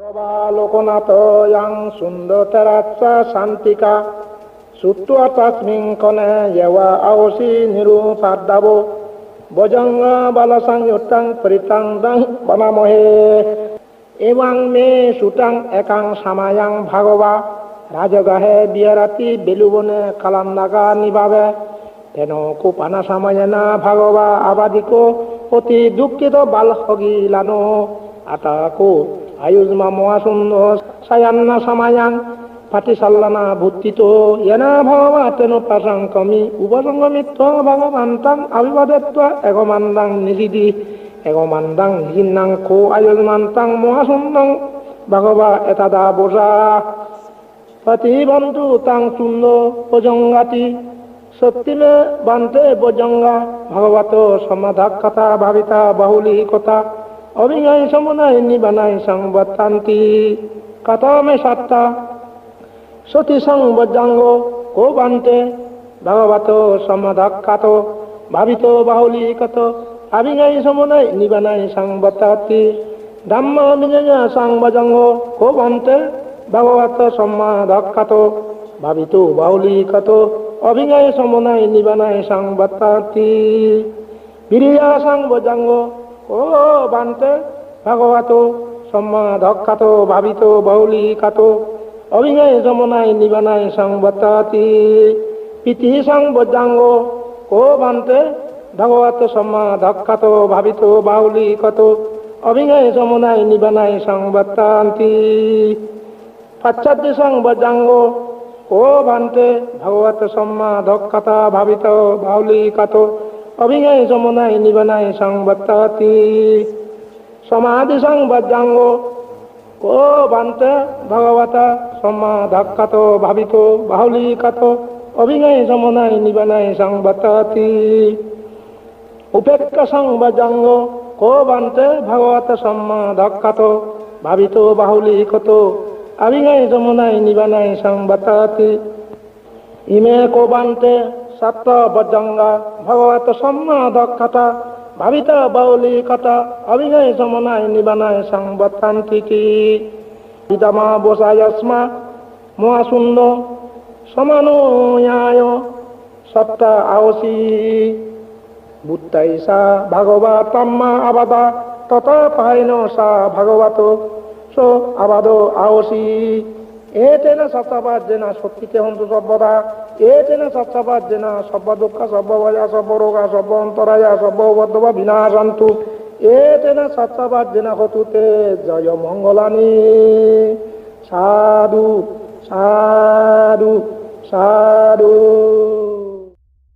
Loknath yang সুন্দরাচ্ছা Shantika. সুত্বা তস্মিং কনে yewa আওসি নিরূপাদ্দাব বজঙ্গ বল সংযুক্তং পরিতং দং বনামহে। এবাং মে সুতাং একাং সামায়াং ভাগবা। রাজগাহে বিয়ারাতি বেলুবনে কালান্দাগা নিবাবে। তেন কুপানা সামায়না ভাগবা আবাদিকো। অতি দুঃখিত বাল হগিলানো আতাকো আয়ুষ্মা মহাশূন্য সায়ান্না সামায়াং পাটিসাল্লানা ভূতিত এনা ভগবা তেন পাশাং কমি উপসংগমিত্ব ভগবান্তাং অভিবাদত্ব এগমান্দাং নিষিদি এগমান্দাং নিজিন্নাং কো আয়ুষ্মান্তাং মহাশূন্যং ভগবা এতাদা বোঝা প্রতিবন্ধু তাং শূন্য প্রজঙ্গাতি সত্যিমে বান্তে বজঙ্গা ভগবত সমাধাক কথা ভাবিতা বাহুলি কথা অভিনয় সমনায় নিবানায় সংবত্তান্তি কথামে সাত্তা সতী সংবজ্জাঙ্গ কো বান্তে ভগবত সমাধাক কাত ভাবিত বাহুলি কত অভিনয় সমনায় নিবানায় সংবত্তাতি ধম্ম বিজয় সংবজঙ্গ কো বান্তে ভগবত সমাধাক কাত ভাবিত বাহুলি কত অভিনয় সমনায় নিবানায় সংবত্তাতি বিরিয়া সংবজাঙ্গ ও বান্তে। ভাগবত সম্মাধক্ষাত ভাবিত বাউলি কাত অভিনয় যমনায় নিবানায় সংবত্তাতি। প্রীতি সংবজাঙ্গ ও বান্তে। ভগবত সম্মাধক্ষাত ভাবিত বাউলি কত অভিনয় যমনায় নিবানায় সংবত্তান্তি। পাশ্চাত্য সংবজাঙ্গ ও ভান্তে ভগবত সম্মা দক্ষতা ভাবিত বাউলি কাত অভিনয় যমনায় নিবনায় সংবত্তাতি সমাধি সংবজ্জাঙ্গ ও ভান্তে ভগবত সম্মা দক্ষত ভাবিত বাহুলি কাত অভিনয় যমনায় নিবনায় সংবত্তাতি উপেক্ষা সংবজ্জাঙ্গ কো বান্তে ভগবত সম্মা দক্ষত ভাবিত বাহুলি কত অভিনয় যমুনায় নিবানায় সংবতাতি ইমে কোবান্তে সপ্ত বজ্জঙ্গা ভগবত সম্মা দক্ষতা, ভাবিত বাউলি কথা অভিনয় যমুনায় নিবানায় সংবতান্তিকি ইদামা বসায়স্মা মহাশূন্য, সমানুয়ায়, সপ্ত আওসি। বুত্তাইসা ভাগবতাম্মা আবাদা তত পাইন সা ভাগবত সো আবাদ আওসি। এতেন সত্যাবাদ জেনা সত্যিতে হন্তু সর্বদা। এতেন সত্যাবাদ জেনা? সর্ব দুঃখ সর্ব ভয়া সর্ব রোগা সর্ব অন্তরায়া সর্ব বদ্ধবা বিনাশান্তু। এতেন সত্যাবাদ জেনা হতুতে? জয় মঙ্গলানি। সাধু সাধু সাধু।